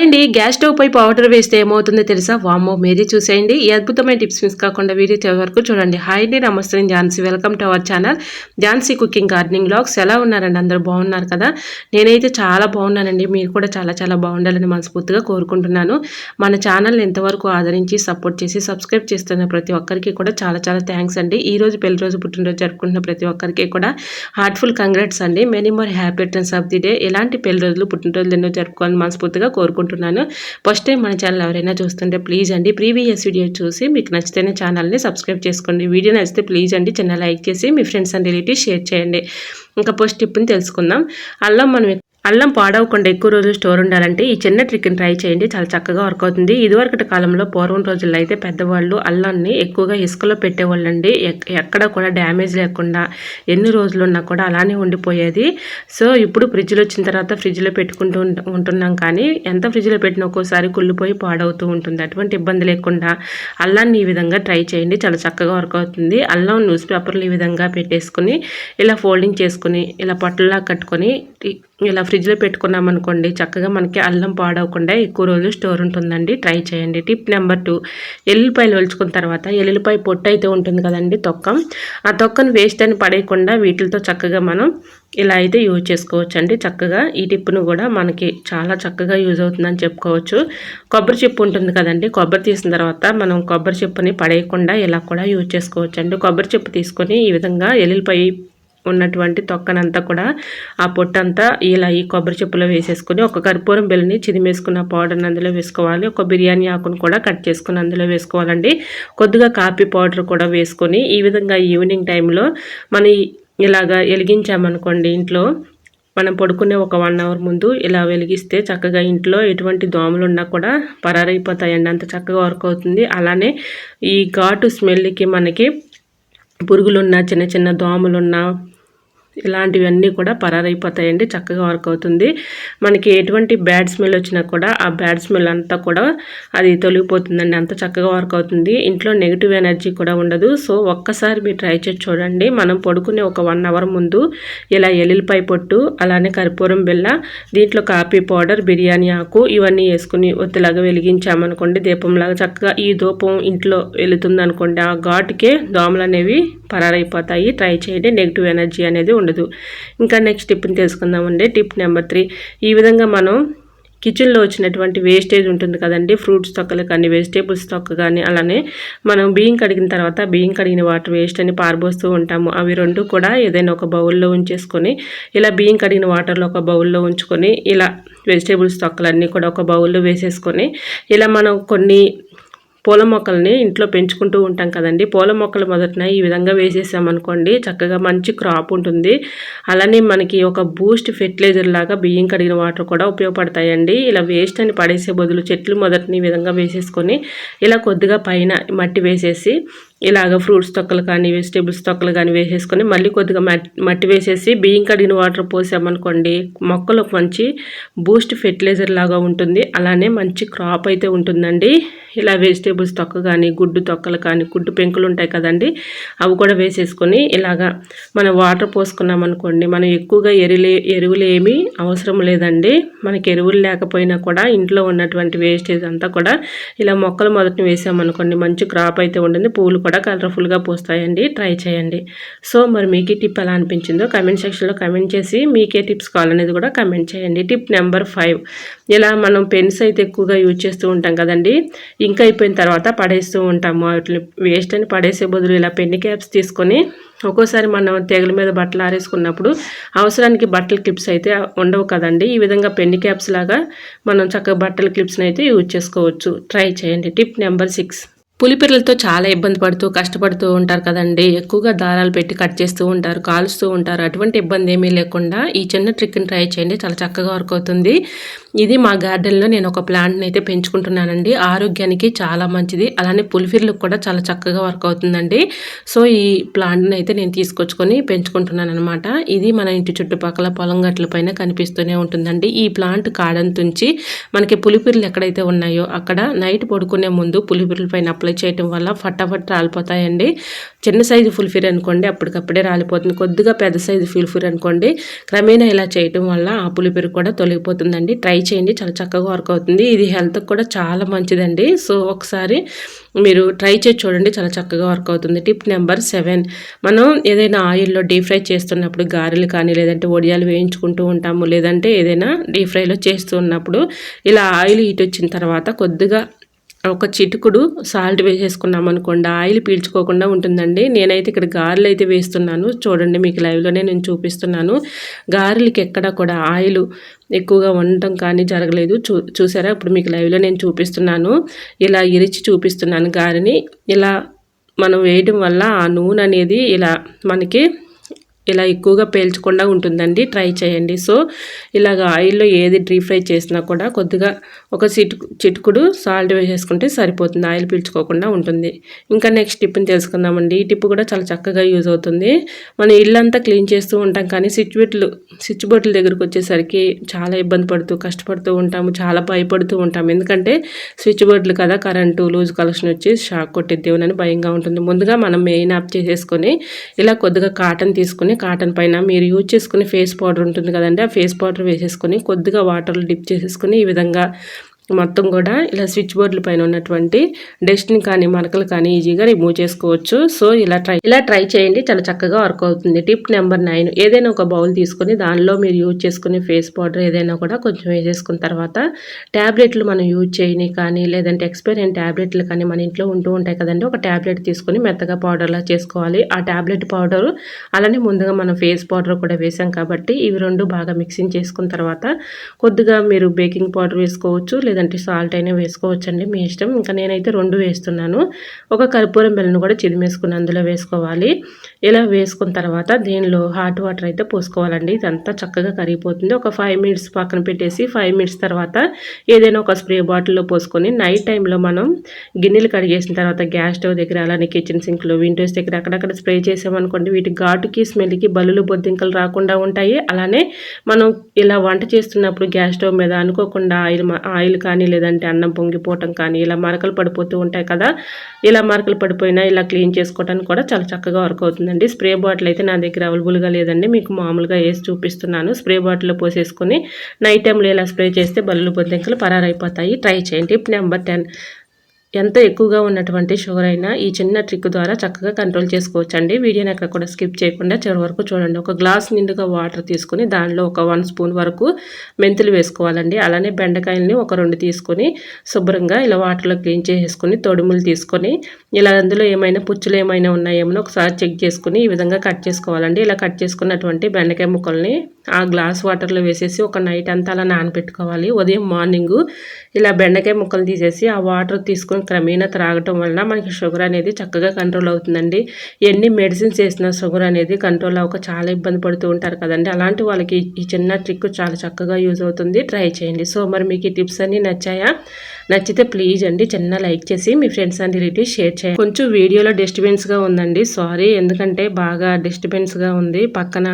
అండి gas stove పై powder వేస్తే ఏమవుతుందో తెలుసా? వామో మీరే చూసేయండి. ఈ అద్భుతమైన టిప్స్ మిస్ కాకుండా వీడియో చివరి వరకు చూడండి. హాయ్ అండి నమస్తే. Jhansi. Welcome to our channel. Jhansi cooking gardening blogs ఎలా ఉన్నారండి? అందరూ బాగున్నారు కదా? నేనైతే చాలా బాగున్నానండి. మీరు కూడా చాలా చాలా బాగుండాలని మనస్ఫూర్తిగా కోరుకుంటున్నాను. మన ఛానల్ ఎంతవరకు ఆదరించి సపోర్ట్ చేసి సబ్స్క్రైబ్ చేస్తున్న ప్రతి ఒక్కరికి కూడా చాలా చాలా థ్యాంక్స్ అండి. ఈ రోజు పెళ్ళి రోజు పుట్టినరోజు జరుపుకుంటున్న ప్రతి ఒక్కరికి కూడా హార్ట్ఫుల్ కంగ్రాట్స్ అండి. Many more happy returns of the day. ఇలాంటి పెళ్ళి రోజులు పుట్టినరోజులు ఎన్నో జరుపుకోవాలని మనస్ఫూర్తిగా కోరుకుంటున్నాను. ఫస్ట్ టైం మన ఛానల్ ఎవరైనా చూస్తుంటే ప్లీజ్ అండి ప్రీవియస్ వీడియో చూసి మీకు నచ్చితేనే ఛానల్ని సబ్స్క్రైబ్ చేసుకోండి. వీడియో నచ్చితే ప్లీజ్ అండి చిన్న లైక్ చేసి మీ ఫ్రెండ్స్ అండ్ రిలేటివ్స్ షేర్ చేయండి. ఇంకా పోస్ట్ టిప్ని తెలుసుకుందాం. అల్లం మనం అల్లం పాడవకుండా ఎక్కువ రోజులు స్టోర్ ఉండాలంటే ఈ చిన్న ట్రిక్ని ట్రై చేయండి. చాలా చక్కగా వర్క్ అవుతుంది. ఇదివరకటి కాలంలో పూర్వం రోజుల్లో అయితే పెద్దవాళ్ళు అల్లాన్ని ఎక్కువగా ఇసుకలో పెట్టేవాళ్ళండి. ఎక్కడ కూడా డ్యామేజ్ లేకుండా ఎన్ని రోజులు ఉన్నా కూడా అలానే ఉండిపోయేది. సో ఇప్పుడు ఫ్రిడ్జ్లో వచ్చిన తర్వాత ఫ్రిడ్జ్లో పెట్టుకుంటూ ఉంటున్నాం కానీ ఎంత ఫ్రిడ్జ్లో పెట్టిన ఒక్కోసారి కుళ్ళిపోయి పాడవుతూ ఉంటుంది. అటువంటి ఇబ్బంది లేకుండా అల్లాన్ని ఈ విధంగా ట్రై చేయండి. చాలా చక్కగా వర్క్ అవుతుంది. అల్లం న్యూస్ పేపర్లు ఈ విధంగా పెట్టేసుకుని ఇలా ఫోల్డింగ్ చేసుకుని ఇలా పట్టులా కట్టుకొని ఇలా ఫ్రిడ్జ్లో పెట్టుకున్నాం అనుకోండి చక్కగా మనకి అల్లం పాడవకుండా ఎక్కువ రోజులు స్టోర్ ఉంటుందండి. ట్రై చేయండి. టిప్ నెంబర్ టూ ఎల్లుపాయలు ఒలుచుకున్న తర్వాత ఎల్లుపాయ పొట్టు అయితే ఉంటుంది కదండి తొక్క. ఆ తొక్కను వేస్ట్ అని పడేయకుండా వీటితో చక్కగా మనం ఇలా అయితే యూజ్ చేసుకోవచ్చు అండి చక్కగా ఈ టిప్ను కూడా మనకి చాలా చక్కగా యూజ్ అవుతుందని చెప్పుకోవచ్చు. కొబ్బరి చెప్పు ఉంటుంది కదండి కొబ్బరి తీసిన తర్వాత మనం కొబ్బరి చెప్పుని పడేయకుండా ఇలా కూడా యూజ్ చేసుకోవచ్చు అండి కొబ్బరి చెప్పు తీసుకొని ఈ విధంగా ఎల్లుల్లిపాయ ఉన్నటువంటి తొక్కనంతా కూడా ఆ పొట్టంతా ఇలా ఈ కొబ్బరి చెప్పులో వేసేసుకొని ఒక కర్పూరం బెల్లని చిదిమేసుకున్న పౌడర్ని అందులో వేసుకోవాలి. ఒక బిర్యానీ ఆకును కూడా కట్ చేసుకుని అందులో వేసుకోవాలండి. కొద్దిగా కాఫీ పౌడర్ కూడా వేసుకొని ఈ విధంగా ఈవినింగ్ టైంలో మనం ఇలాగా వెలిగించామనుకోండి ఇంట్లో మనం పడుకునే ఒక వన్ అవర్ ముందు ఇలా వెలిగిస్తే చక్కగా ఇంట్లో ఎటువంటి దోమలు ఉన్నా కూడా పరారైపోతాయండి. అంత చక్కగా వర్క్ అవుతుంది. అలానే ఈ ఘాటు స్మెల్కి మనకి పురుగులున్నా చిన్న చిన్న దోమలున్నా ఇలాంటివన్నీ కూడా పరారైపోతాయండి చక్కగా వర్క్ అవుతుంది. మనకి ఎటువంటి బ్యాడ్ స్మెల్ వచ్చినా కూడా ఆ బ్యాడ్ స్మెల్ అంతా కూడా అది తొలగిపోతుందండి అంత చక్కగా వర్క్ అవుతుంది. ఇంట్లో నెగిటివ్ ఎనర్జీ కూడా ఉండదు. సో ఒక్కసారి మీరు ట్రై చేసి చూడండి. మనం పడుకునే ఒక వన్ అవర్ ముందు ఇలా ఎల్లిపాయ పొట్టు అలానే కర్పూరం బిల్ల దీంట్లో కాఫీ పౌడర్ బిర్యానీ ఆకు ఇవన్నీ వేసుకుని ఒత్తిలాగా వెలిగించామనుకోండి దీపంలాగా చక్కగా ఈ ధూపం ఇంట్లో వెళుతుంది అనుకోండి ఆ ఘాటుకే దోమలు అనేవి పరారైపోతాయి. ట్రై చేయండి. నెగిటివ్ ఎనర్జీ అనేది ఉండదు. ఇంకా నెక్స్ట్ టిప్ని తెలుసుకుందామండి. Tip number three. ఈ విధంగా మనం కిచెన్లో వచ్చినటువంటి వేస్టేజ్ ఉంటుంది కదండి. ఫ్రూట్స్ తొక్కలు కానీ వెజిటేబుల్స్ తొక్క కానీ అలానే మనం బియ్యం కడిగిన తర్వాత బియ్యం కడిగిన వాటర్ వేస్ట్ అని పారబోస్తూ ఉంటాము. అవి రెండు కూడా ఏదైనా ఒక బౌల్లో ఉంచేసుకొని ఇలా బియ్యం కడిగిన వాటర్లో ఒక బౌల్లో ఉంచుకొని ఇలా వెజిటేబుల్స్ తొక్కలన్నీ కూడా ఒక బౌల్లో వేసేసుకొని ఇలా మనం కొన్ని పూల మొక్కల్ని ఇంట్లో పెంచుకుంటూ ఉంటాం కదండి. పూల మొక్కలు మొదటిన ఈ విధంగా వేసేసామనుకోండి చక్కగా మంచి క్రాప్ ఉంటుంది. అలానే మనకి ఒక బూస్ట్ ఫెర్టిలైజర్ లాగా బియ్యం కడిగిన వాటర్ కూడా ఉపయోగపడతాయండి. ఇలా వేస్ట్ అని పడేసే బదులు చెట్లు మొదటిని ఈ విధంగా వేసేసుకొని ఇలా కొద్దిగా పైన మట్టి వేసేసి ఇలాగ ఫ్రూట్స్ తొక్కలు కానీ వెజిటేబుల్స్ తొక్కలు కానీ వేసేసుకొని మళ్ళీ కొద్దిగా మట్టి వేసేసి బియ్యం కడిగిన వాటర్ పోసామనుకోండి మొక్కలకు మంచి బూస్ట్ ఫెర్టిలైజర్ లాగా ఉంటుంది. అలానే మంచి క్రాప్ అయితే ఉంటుందండి. ఇలా వెజిటేబుల్స్ తొక్క కానీ గుడ్డు తొక్కలు కానీ గుడ్డు పెంకులు ఉంటాయి కదండి అవి కూడా వేసేసుకొని ఇలాగా మనం వాటర్ పోసుకున్నాం అనుకోండి మనం ఎక్కువగా ఎరులే ఎరువులు ఏమీ అవసరం లేదండి. మనకి ఎరువులు లేకపోయినా కూడా ఇంట్లో ఉన్నటువంటి వేస్టేజ్ అంతా కూడా ఇలా మొక్కలు మొదటిని వేసామనుకోండి మంచి క్రాప్ అయితే ఉంటుంది పూలు కూడా కలర్ఫుల్గా పూస్తాయండి. ట్రై చేయండి. సో మరి మీకు ఈ టిప్ ఎలా అనిపించిందో కమెంట్ సెక్షన్లో కమెంట్ చేసి మీకే టిప్స్ కావాలనేది కూడా కమెంట్ చేయండి. Tip number five. ఇలా మనం పెన్స్ అయితే ఎక్కువగా యూజ్ చేస్తూ ఉంటాం కదండి ఇంకా అయిపోయిన తర్వాత పడేస్తూ ఉంటాము. వాటిని వేస్ట్ అని పడేసే బదులు ఇలా పెన్ క్యాప్స్ తీసుకొని ఒక్కోసారి మనం తెగల మీద బట్టలు ఆరేసుకున్నప్పుడు అవసరానికి బట్టల క్లిప్స్ అయితే ఉండవు కదండి. ఈ విధంగా పెన్ క్యాప్స్ లాగా మనం చక్కగా బట్టల క్లిప్స్ని అయితే యూజ్ చేసుకోవచ్చు. ట్రై చేయండి. Tip number six. పులిపిరలతో చాలా ఇబ్బంది పడుతూ కష్టపడుతూ ఉంటారు కదండి. ఎక్కువగా దారాలు పెట్టి కట్ చేస్తూ ఉంటారు కాలుస్తూ ఉంటారు. అటువంటి ఇబ్బంది ఏమీ లేకుండా ఈ చిన్న ట్రిక్ని ట్రై చేయండి. చాలా చక్కగా వర్క్ అవుతుంది. ఇది మా గార్డెన్లో నేను ఒక ప్లాంట్ని అయితే పెంచుకుంటున్నానండి. ఆరోగ్యానికి చాలా మంచిది. అలానే పులిపిర్లకు కూడా చాలా చక్కగా వర్క్ అవుతుందండి. సో ఈ ప్లాంట్ని అయితే నేను తీసుకొచ్చుకొని పెంచుకుంటున్నాను అనమాట ఇది మన ఇంటి చుట్టుపక్కల పొలం గట్ల పైన కనిపిస్తూనే ఉంటుందండి. ఈ ప్లాంట్ కాడని తుంచి మనకి పులిపిర్లు ఎక్కడైతే ఉన్నాయో అక్కడ నైట్ పడుకునే ముందు పులిపిర్ల పైన అప్లై అప్లై చేయటం వల్ల ఫటాఫట్ రాలిపోతాయండి. చిన్న సైజు ఫుల్ఫిర్ అనుకోండి అప్పటికప్పుడే రాలిపోతుంది. కొద్దిగా పెద్ద సైజు ఫుల్ఫిర్ అనుకోండి క్రమేణా ఇలా చేయటం వల్ల ఆ పులిపెరు కూడా తొలగిపోతుందండి. ట్రై చేయండి చాలా చక్కగా వర్క్ అవుతుంది. ఇది హెల్త్కి కూడా చాలా మంచిదండి. సో ఒకసారి మీరు ట్రై చేసి చూడండి చాలా చక్కగా వర్క్ అవుతుంది. Tip number seven. మనం ఏదైనా ఆయిల్లో డీప్ ఫ్రై చేస్తున్నప్పుడు గారెలు కానీ లేదంటే వడియాలు వేయించుకుంటూ ఉంటాము లేదంటే ఏదైనా డీప్ ఫ్రైలో చేస్తూ ఉన్నప్పుడు ఇలా ఆయిల్ హీట్ వచ్చిన తర్వాత కొద్దిగా ఒక చిటుకుడు సాల్ట్ వేసేసుకున్నాం అనుకోండి ఆయిల్ పీల్చుకోకుండా ఉంటుందండి. నేనైతే ఇక్కడ గారెలు అయితే వేస్తున్నాను. చూడండి మీకు లైవ్లోనే నేను చూపిస్తున్నాను. గారెలకి ఎక్కడ కూడా ఆయిల్ ఎక్కువగా ఉండటం కానీ జరగలేదు. చూ చూసారా? ఇప్పుడు మీకు లైవ్లో నేను చూపిస్తున్నాను. ఇలా ఇరిచి చూపిస్తున్నాను గారెని. ఇలా మనం వేయడం వల్ల ఆ నూనె అనేది ఇలా మనకి ఇలా ఎక్కువగా పేల్చకుండా ఉంటుందండి. ట్రై చేయండి. సో ఇలాగ ఆయిల్లో ఏది డీప్ ఫ్రై చేసినా కూడా కొద్దిగా ఒక చిటుకు చిటుకుడు సాల్ట్ వేసేసుకుంటే సరిపోతుంది. ఆయిల్ పీల్చుకోకుండా ఉంటుంది. ఇంకా నెక్స్ట్ టిప్ని తెలుసుకుందామండి. ఈ టిప్ కూడా చాలా చక్కగా యూజ్ అవుతుంది. మనం ఇల్లంతా క్లీన్ చేస్తూ ఉంటాం కానీ స్విచ్ బోట్లు స్విచ్ బోట్ల దగ్గరకు వచ్చేసరికి చాలా ఇబ్బంది పడుతూ కష్టపడుతూ ఉంటాము. చాలా భయపడుతూ ఉంటాం. ఎందుకంటే స్విచ్ బోర్డులు కదా కరెంటు లూజ్ కలెక్షన్ వచ్చి షాక్ కొట్టిద్దేమని భయంగా ఉంటుంది. ముందుగా మనం మెయిన్ ఆఫ్ చేసేసుకొని ఇలా కొద్దిగా కాటన్ తీసుకుని కాటన్ పైన మీరు యూజ్ చేసుకునే ఫేస్ పౌడర్ ఉంటుంది కదండి. ఆ ఫేస్ పౌడర్ వేసేసుకొని కొద్దిగా వాటర్లో డిప్ చేసేసుకొని ఈ విధంగా మొత్తం కూడా ఇలా స్విచ్ బోర్డుల పైన ఉన్నటువంటి డస్ట్ని కానీ మరకలు కానీ ఈజీగా రిమూవ్ చేసుకోవచ్చు. సో ఇలా ట్రై ఇలా ట్రై చేయండి. చాలా చక్కగా వర్క్ అవుతుంది. Tip number nine. ఏదైనా ఒక బౌల్ తీసుకొని దానిలో మీరు యూజ్ చేసుకునే ఫేస్ పౌడర్ ఏదైనా కూడా కొంచెం వేసేసుకున్న తర్వాత ట్యాబ్లెట్లు మనం యూజ్ చేయని కానీ లేదంటే ఎక్స్పైర్ అయిన ట్యాబ్లెట్లు కానీ మన ఇంట్లో ఉంటూ ఉంటాయి కదండి. ఒక ట్యాబ్లెట్ తీసుకొని మెత్తగా పౌడర్లా చేసుకోవాలి. ఆ ట్యాబ్లెట్ పౌడర్ అలానే ముందుగా మనం ఫేస్ పౌడర్ కూడా వేసాం కాబట్టి ఇవి రెండు బాగా మిక్సింగ్ చేసుకున్న తర్వాత కొద్దిగా మీరు బేకింగ్ పౌడర్ వేసుకోవచ్చు లేదా లేదంటే సాల్ట్ అయినా వేసుకోవచ్చండి మీ ఇష్టం. ఇంకా నేనైతే రెండు వేస్తున్నాను. ఒక కర్పూరం బెల్లను కూడా చిదిమేసుకుని అందులో వేసుకోవాలి. ఇలా వేసుకున్న తర్వాత దీనిలో హాట్ వాటర్ అయితే పోసుకోవాలండి. ఇదంతా చక్కగా కరిగిపోతుంది. ఒక ఫైవ్ మినిట్స్ పక్కన పెట్టేసి ఫైవ్ మినిట్స్ తర్వాత ఏదైనా ఒక స్ప్రే బాటిల్లో పోసుకొని నైట్ టైంలో మనం గిన్నెలు కడిగేసిన తర్వాత గ్యాస్ స్టవ్ దగ్గర అలానే కిచెన్ సింక్లో విండోస్ దగ్గర అక్కడక్కడ స్ప్రే చేసామనుకోండి వీటి ఘాటుకి స్మెల్కి బల్లులు బొద్దింకలు రాకుండా ఉంటాయి. అలానే మనం ఇలా వంట చేస్తున్నప్పుడు గ్యాస్ స్టవ్ మీద అనుకోకుండా ఆయిల్ ఆయిల్ కానీ లేదంటే అన్నం పొంగిపోవటం కానీ ఇలా మరకలు పడిపోతూ ఉంటాయి కదా ఇలా మరకలు పడిపోయినా ఇలా క్లీన్ చేసుకోవడానికి కూడా చాలా చక్కగా వర్క్ అవుతుందండి. స్ప్రే బాటిల్ అయితే నా దగ్గర అవైలబుల్గా లేదండి మీకు మామూలుగా వేసి చూపిస్తున్నాను. స్ప్రే బాటిల్లో పోసేసుకొని నైట్ టైంలో ఇలా స్ప్రే చేస్తే బల్లులు బొద్దింకలు పరారైపోతాయి. ట్రై చేయండి. Tip number ten. ఎంత ఎక్కువగా ఉన్నటువంటి షుగర్ అయినా ఈ చిన్న ట్రిక్ ద్వారా చక్కగా కంట్రోల్ చేసుకోవచ్చు అండి వీడియోని అక్కడ కూడా స్కిప్ చేయకుండా చివరి వరకు చూడండి. ఒక గ్లాస్ నిండుగా వాటర్ తీసుకుని దానిలో ఒక వన్ స్పూన్ వరకు మెంతులు వేసుకోవాలండి. అలానే బెండకాయలని ఒక రెండు తీసుకొని శుభ్రంగా ఇలా వాటర్లో క్లీన్ చేసేసుకొని తొడుములు తీసుకొని ఇలా అందులో ఏమైనా పుచ్చులు ఏమైనా ఉన్నాయేమో ఒకసారి చెక్ చేసుకుని ఈ విధంగా కట్ చేసుకోవాలండి. ఇలా కట్ చేసుకున్నటువంటి బెండకాయ ముక్కల్ని ఆ గ్లాస్ వాటర్లో వేసేసి ఒక నైట్ అంతా అలా నానబెట్టుకోవాలి. ఉదయం మార్నింగు ఇలా బెండకాయ ముక్కలు తీసేసి ఆ వాటర్ తీసుకొని క్రమేణా త్రాగటం వలన మనకి షుగర్ అనేది చక్కగా కంట్రోల్ అవుతుందండి. ఎన్ని మెడిసిన్స్ వేసినా షుగర్ అనేది కంట్రోల్ అవ్వక చాలా ఇబ్బంది పడుతూ ఉంటారు కదండి. అలాంటి వాళ్ళకి ఈ చిన్న ట్రిక్ చాలా చక్కగా యూజ్ అవుతుంది. ట్రై చేయండి. సో మరి మీకు ఈ టిప్స్ అన్నీ నచ్చాయా? నచ్చితే ప్లీజ్ అండి చిన్న లైక్ చేసి మీ ఫ్రెండ్స్ అండ్ రిలేటివ్స్ షేర్ చేయండి. కొంచెం వీడియోలో డిస్టర్బెన్స్గా ఉందండి. సారీ ఎందుకంటే బాగా డిస్టర్బెన్స్గా ఉంది. పక్కన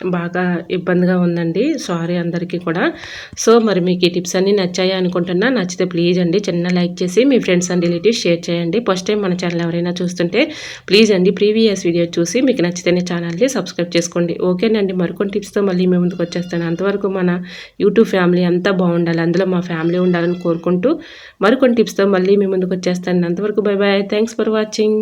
బాగా ఇబ్బందిగా ఉందండి. సారీ అందరికీ కూడా. సో మరి మీకు ఈ టిప్స్ అన్నీ నచ్చాయి అనుకుంటున్నా నచ్చితే ప్లీజ్ అండి చిన్న లైక్ చేసి మీ ఫ్రెండ్స్ అండ్ రిలేటివ్స్ షేర్ చేయండి. ఫస్ట్ టైం మన ఛానల్ ఎవరైనా చూస్తుంటే ప్లీజ్ అండి ప్రీవియస్ వీడియో చూసి మీకు నచ్చితేనే ఛానల్ని సబ్స్క్రైబ్ చేసుకోండి. ఓకేనండి మరికొన్ని టిప్స్తో మళ్ళీ మేము ముందుకు వచ్చేస్తాను. అంతవరకు మన యూట్యూబ్ ఫ్యామిలీ అంతా బాగుండాలి. అందులో మా ఫ్యామిలీ ఉండాలని కోరుకుంటూ మరికొన్ని టిప్స్తో మళ్ళీ మీ ముందుకు వచ్చేస్తాను. అంతవరకు bye bye thanks for watching